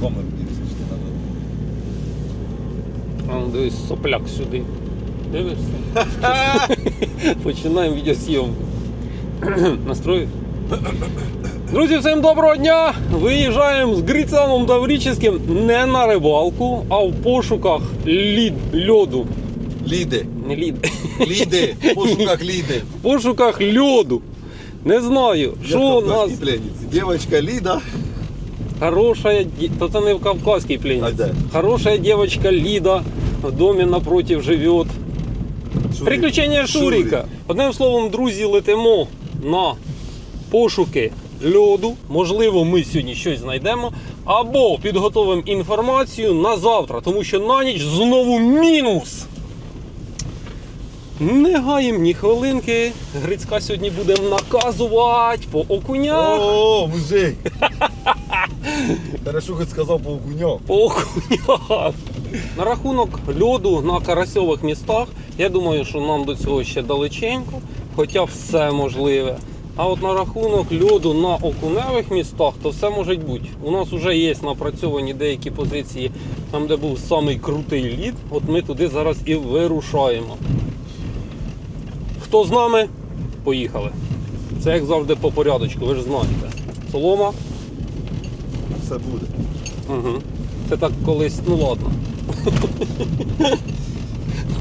Камеру дивишся, що треба. А ну дивись, сопляк сюди. Дивишся? Починаємо відеосйомку. Настрою. Друзі, всім доброго дня! Виїжджаємо з Грицаном Таврическим не на рибалку, а в пошуках лід, льоду. Ліди, Не лід. ліди, в пошуках ліди. В пошуках льоду. Не знаю, що у нас? Дівчинка Ліда. Хорошая, не в кавказькій А пленниці. Хорошая девочка Лида в домі напротив живет. Шурик. Приключення Шурик. Шуріка. Одним словом, друзі, летимо на пошуки льоду. Можливо, ми сьогодні щось знайдемо. Або підготовимо інформацію на завтра, тому що на ніч знову мінус. Не гаємо ні хвилинки. Грицька сьогодні будемо наказувати по окунях. О, мужик. Хоч сказав по окуньок. На рахунок льоду на карасьових містах, я думаю, що нам до цього ще далеченько, хоча все можливе. А от на рахунок льоду на окуневих містах, то все може бути. У нас вже є напрацьовані деякі позиції, там, де був самий крутий лід. От ми туди зараз і вирушаємо. Хто з нами? Поїхали. Це як завжди по порядочку, ви ж знаєте. Солома. Все буде. Угу. Це так колись, ну ладно.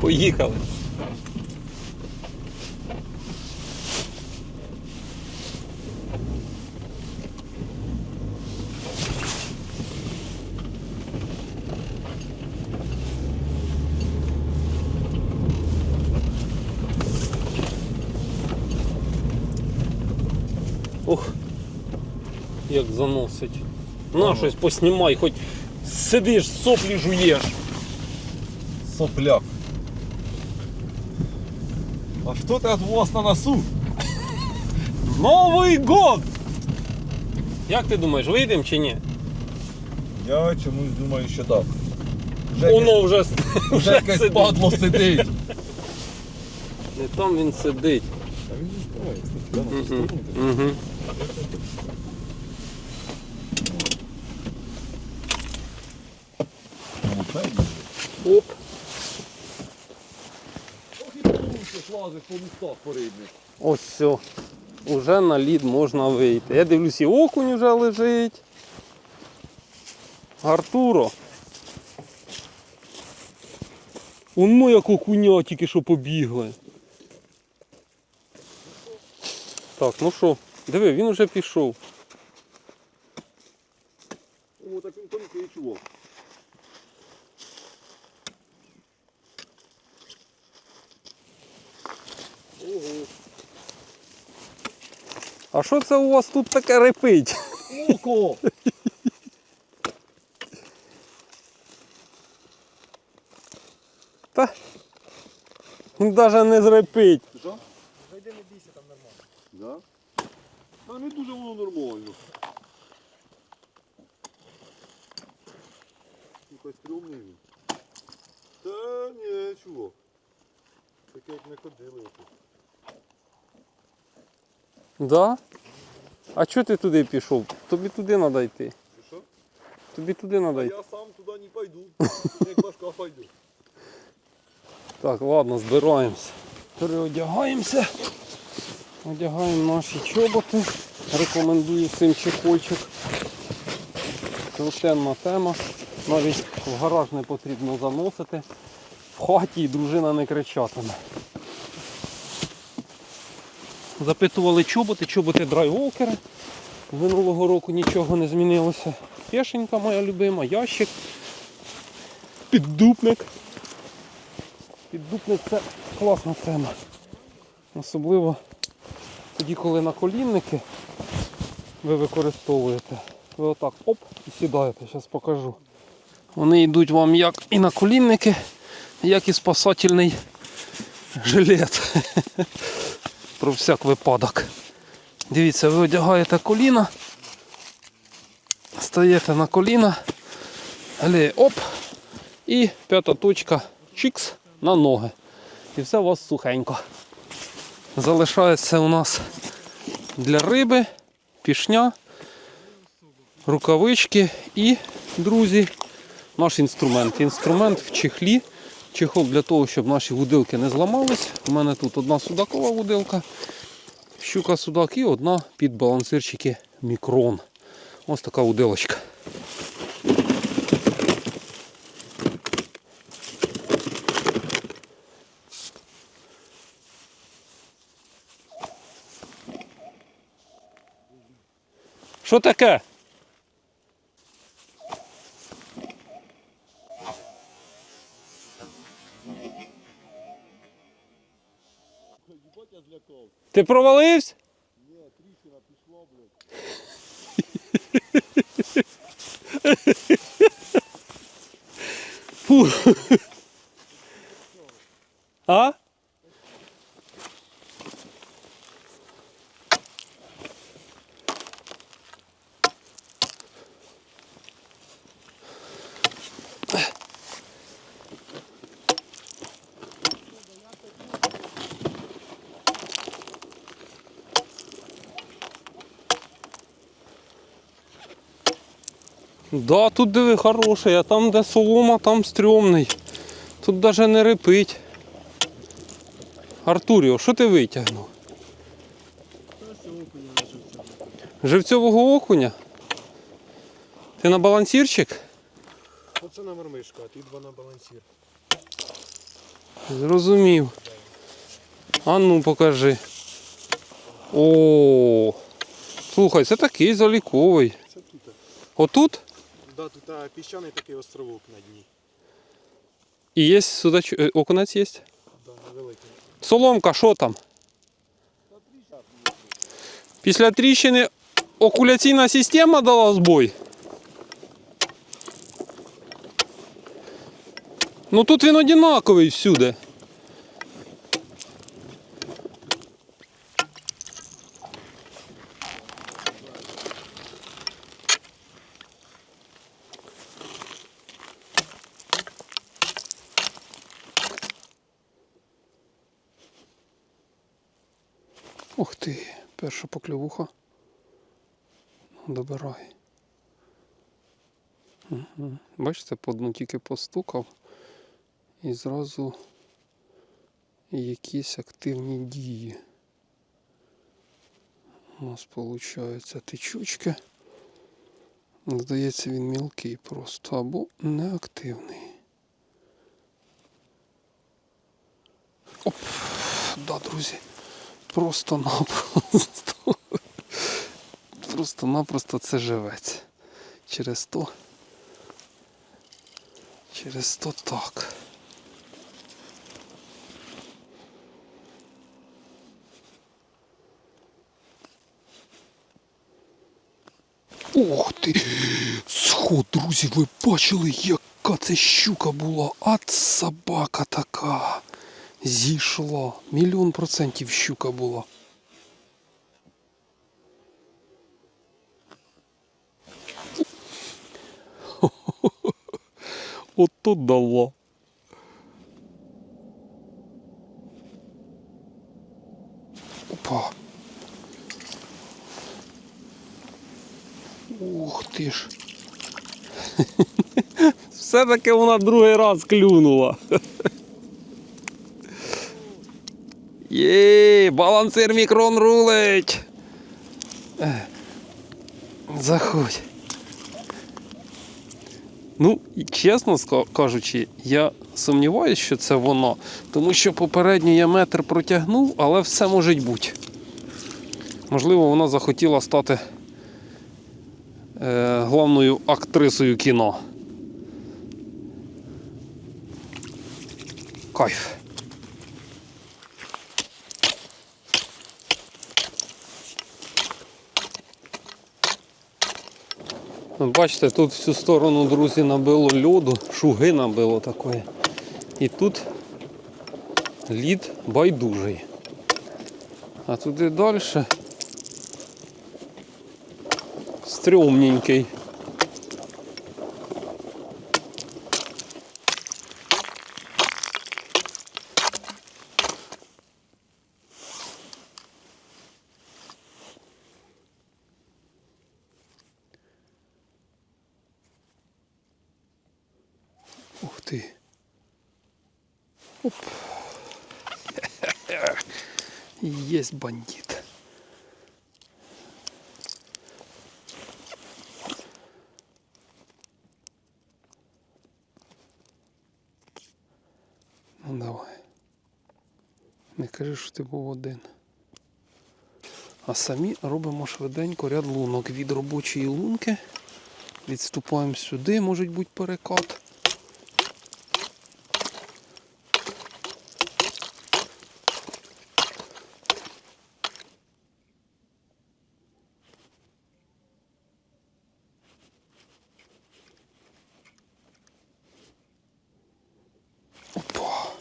Поїхали. Ох, як заносить. На щось поснімай, хоч сидиш, соплі жуєш. Сопляк. А що ти у вас на носу? Новий год! Як ти думаєш, вийдемо чи ні? Я чомусь думаю, що так. Вже, Воно вже, вже вже якесь сидить. падло сидить. Не там він сидить. А він не на Угу. Угу. Ну, це є. Оп. Ох, і порушиш, лазиш по містах по рибних. Ось все. Уже на лід можна вийти. Я дивлюсь, і окунь вже лежить. Артуро. Оно як окуня тільки що побігли. Так, ну що, диви, він вже пішов. О, так він тонкий чувак. Ого. А що це у вас тут таке репить? Око! Та він навіть не зрепить. Що? Зайди не бійся, там нормально. Да? Та не дуже воно нормально. Якось стрьомний він. Та ні, чувак. Таке як не ходили. ото. Да? А чого ти туди пішов? Тобі туди треба йти. Що? Тобі туди треба йти. я сам туди не пойду. Як башка пойду. Так, ладно, збираємося. Переодягаємося. Одягаємо наші чоботи. Рекомендую всім чехольчик. Крутенна тема. Навіть в гараж не потрібно заносити. В хаті і дружина не кричатиме. Запитували чоботи, чоботи драйволкери. Минулого року нічого не змінилося. Пешенька моя любима, ящик, піддупник. Піддупник це класна тема. Особливо тоді, коли наколінники ви використовуєте. Ви отак оп і сідаєте, зараз покажу. Вони йдуть вам як і наколінники, як і спасательний жилет. Про всяк випадок. Дивіться, ви одягаєте коліна, стаєте на коліна, але оп, і п'ята точка чікс на ноги. І все у вас сухенько. Залишається у нас для риби, пішня рукавички і, друзі, наш інструмент. Інструмент в чехлі. Чехол для того, щоб наші вудилки не зламались. У мене тут одна судакова вудилка, щука судак і одна під балансирчики мікрон. Ось така удилочка. Що таке? Ти провалився? Ні, тріщина пішла, блядь. Фу. А? Да, тут диви хороший, а там, де солома, там стрьомний. Тут навіть не репить. Артуріо, що ти витягнув? Живцьового окуня? Ти на балансірчик? Оце номер мишка, а ти два на балансір. Зрозумів. А ну покажи. О, слухай, це такий заліковий. Це тут. Отут Да, тут а, піщаний такий островок на дні. і є судач... е, окунець є. Да, невеликий. Соломка, що там? Після тріщини окуляційна система дала збой. Ну тут він одинаковий всюди. Перша покльовуха. Добирай. Угу. Бачите, по дну тільки постукав і зразу якісь активні дії. У нас виходить течучки. Здається, він мілкий просто або неактивний. Оп, да, друзі. Просто-напросто. Просто-напросто це живець. Через то. Через то так. Ох ти! Сход, друзі, ви бачили, яка це щука була? От собака така. Зійшла. Мільйон процентів щука була. Ото дала. Опа. Ух ти ж. Все-таки вона другий раз клюнула. Є, балансир мікрон рулить. Е, Заходь. Ну, чесно кажучи, я сумніваюся, що це воно, тому що попередньо я метр протягнув, але все може бути. Можливо, вона захотіла стати е, головною актрисою кіно. Кайф. Бачите, тут всю сторону, друзі, набило льоду, шуги набило такої. І тут лід байдужий. А туди далі стрьомненький. Оп. Есть бандит. Ну давай. Не кажи, що ти був один. А самі робимо швиденько ряд лунок від робочої лунки. Відступаємо сюди, може бути перекат. Опа.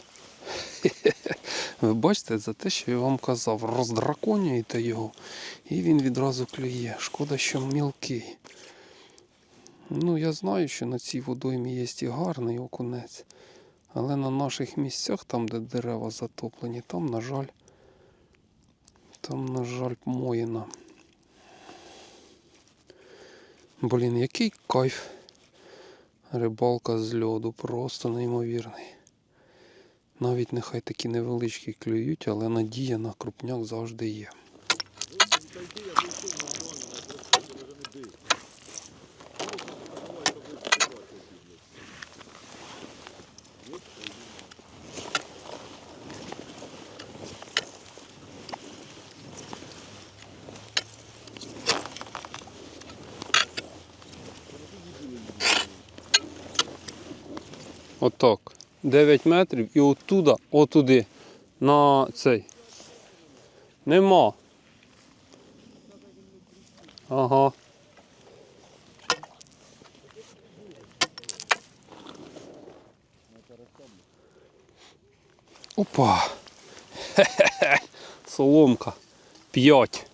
Ви бачите, за те, що я вам казав, роздраконюєте його, і він відразу клює. Шкода, що мілкий. Ну, я знаю, що на цій водоймі є і гарний окунець. Але на наших місцях, там, де дерева затоплені, там, на жаль, там, на жаль, моїна. Блін, який кайф. Рибалка з льоду, просто неймовірний. Навіть нехай такі невеличкі клюють, але надія на крупняк завжди є. Отак. 9 метрів і оттуда, отуди, на цей. Нема. Ага. Опа. Хе-хе-хе. Соломка. 5.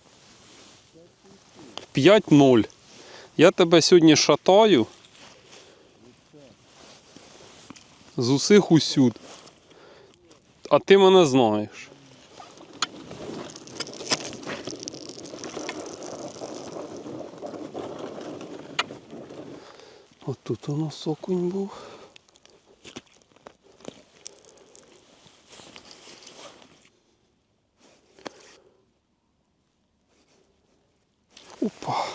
5-0. Я тебе сьогодні шатаю. З усіх усюд. А ти мене знаєш. От тут у нас окунь був. Опа.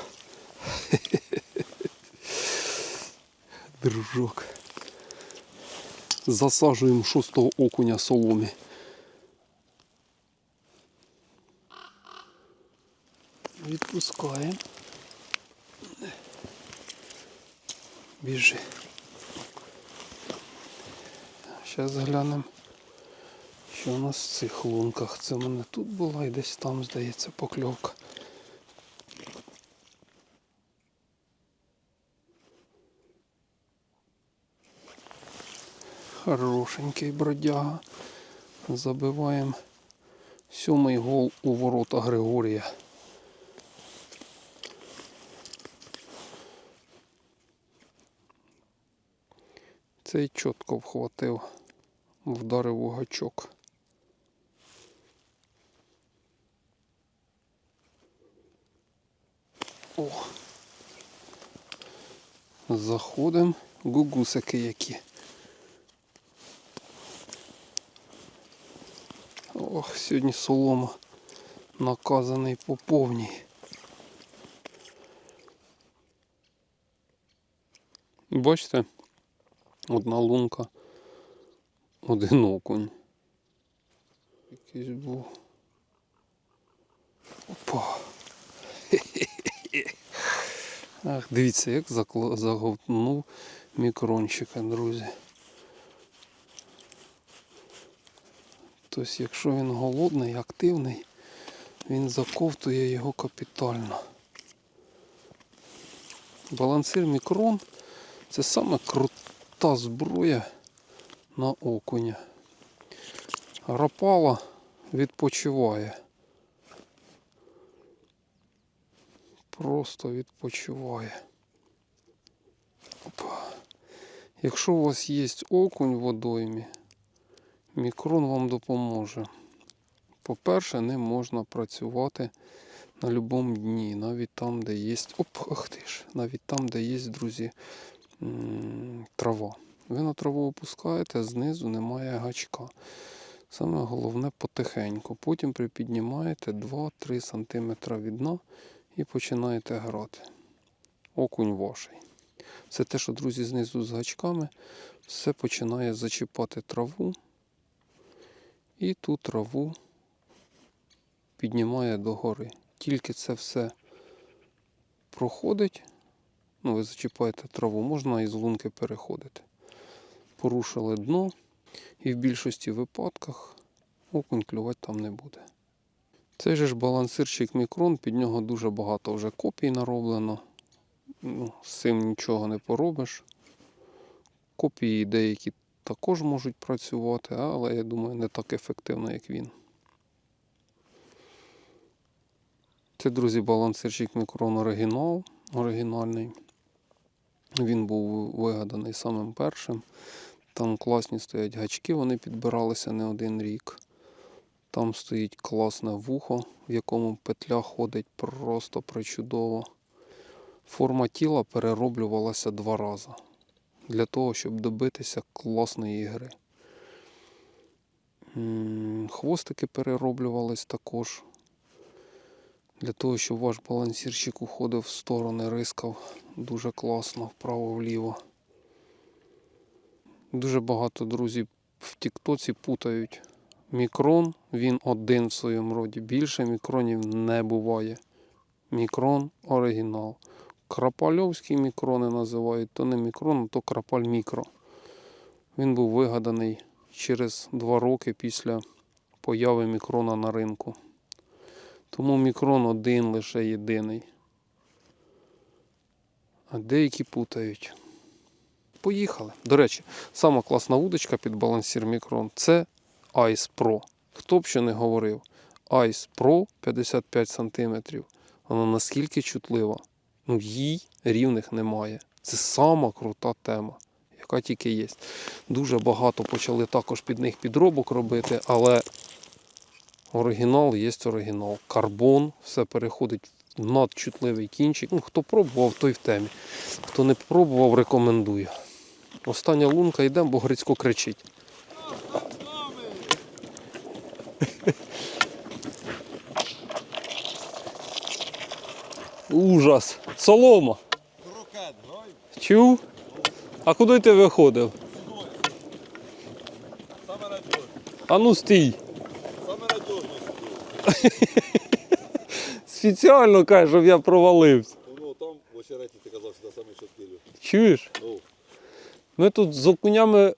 Дружок. Засаджуємо шостого окуня соломі. Відпускаємо. Біжи. Зараз глянемо, що у нас в цих лунках. Це в мене тут була і десь там, здається, покльовка. Хорошенький бродяга. Забиваємо сьомий гол у ворота Григорія. Цей чітко вхватив, вдарив у гачок. О! Заходимо. Гугусики які. Ох, сьогодні солома наказаний по повній. Бачите, одна лунка, один окунь. Якийсь був. Опа. Хе-хе-хе. Ах, дивіться, як заговтнув мікрончика, друзі. Тобто, якщо він голодний, активний, він заковтує його капітально. Балансир мікрон це саме крута зброя на окуня. Рапала відпочиває. Просто відпочиває. Опа. Якщо у вас є окунь в водоймі, Мікрон вам допоможе. По-перше, не можна працювати на будь-якому дні, навіть там, де є. Оп, ах ти ж, навіть там, де є, друзі, трава. Ви на траву опускаєте, знизу немає гачка. Саме головне потихеньку. Потім припіднімаєте 2-3 см від дна і починаєте грати. Окунь ваший. Це те, що, друзі, знизу з гачками, все починає зачіпати траву. І ту траву піднімає догори. Тільки це все проходить, ну, ви зачіпаєте траву, можна із лунки переходити. Порушили дно, і в більшості випадках окунь клювати там не буде. Цей же ж балансирчик мікрон, під нього дуже багато вже копій нароблено. Ну, з цим нічого не поробиш. Копії деякі також можуть працювати, але я думаю, не так ефективно, як він. Це, друзі, балансирчик мікрон оригінал, оригінальний. Він був вигаданий самим першим. Там класні стоять гачки, вони підбиралися не один рік. Там стоїть класне вухо, в якому петля ходить просто причудово. Форма тіла перероблювалася два рази для того, щоб добитися класної гри. М, Хвостики перероблювались також для того, щоб ваш балансірщик уходив в сторони, рискав дуже класно вправо-вліво. Дуже багато друзів в Тіктоці путають. Мікрон, він один в своєму роді. Більше мікронів не буває. Мікрон оригінал. Крапальовські мікрони називають, то не мікрон, то крапаль мікро. Він був вигаданий через два роки після появи мікрона на ринку. Тому мікрон один лише єдиний. А деякі путають. Поїхали. До речі, сама класна вудочка під балансір мікрон це Ice Pro. Хто б що не говорив, Ice Pro 55 см. Вона наскільки чутлива. Ну, їй рівних немає. Це сама крута тема, яка тільки є. Дуже багато почали також під них підробок робити, але оригінал є оригінал. Карбон, все переходить в надчутливий кінчик. Ну, хто пробував, той в темі. Хто не пробував, рекомендую. Остання лунка йдемо, бо Грицько кричить. Ужас. Солома. Чув? А куди ти виходив? саме А ну стій. саме. Спеціально каже, щоб я провалився. Воно там в очереті ти казав, сюди самі шоткілю. Чуєш? О, Ми тут з окунями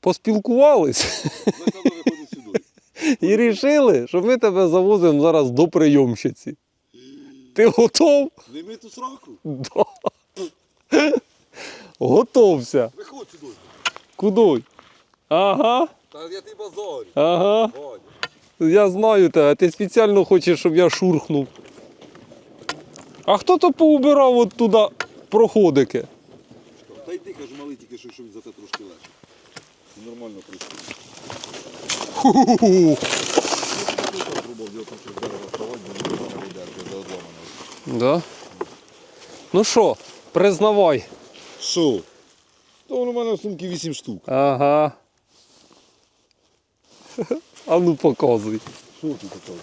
поспілкувались і вирішили, що ми тебе завозимо зараз до прийомщиці. Ти готов? Не ми ту сраку. Да. Готовся. Виходь сюди. Куди? Ага, Та я ти базарю. ага. Ваня. Я знаю тебе, ти спеціально хочеш, щоб я шурхнув. А хто то поубирав от туди проходики? Та йди, кажу, малий тільки що, що він за те трошки легше. Нормально прийшов. Ху-ху-ху. Я там щось дерево ставати, бо не вийде, за одламане. Да? Ну що, признавай. Що? То у мене в сумці 8 штук. Ага. А ну показуй. Що ти таке?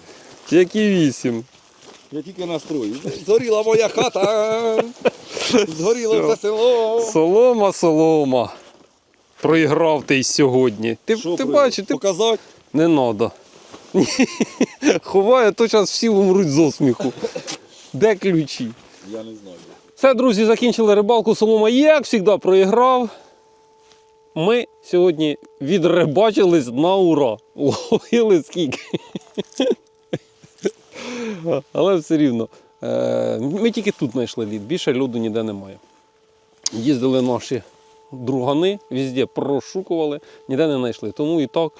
Які вісім. Я тільки настрою. Згоріла моя хата. Згоріло все село. Солома, солома. Проіграв ти й сьогодні. Ти, Що ти бачиш, ти Показати? не надо. Ховає, то зараз всі умруть з осміху. Де ключі? Я не знаю. Все, друзі, закінчили рибалку. Солома, як завжди, проіграв. Ми сьогодні відрибачились на ура. Ловили скільки. Але все рівно. Е, Ми тільки тут знайшли лід, більше льоду ніде немає. Їздили наші другани, везде прошукували, ніде не знайшли. Тому і так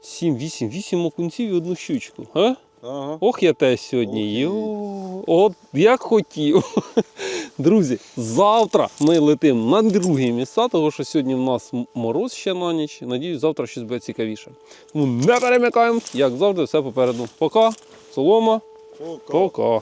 7, 8, 8 окунців і одну щучку. А? Ага. Ох, я те сьогодні. Йо, от як хотів. Друзі, завтра ми летимо на другі місця, тому що сьогодні в нас мороз ще на ніч. Надіюсь, завтра щось буде цікавіше. Тому не перемикаємо, як завжди, все попереду. Пока, солома, Пока. пока.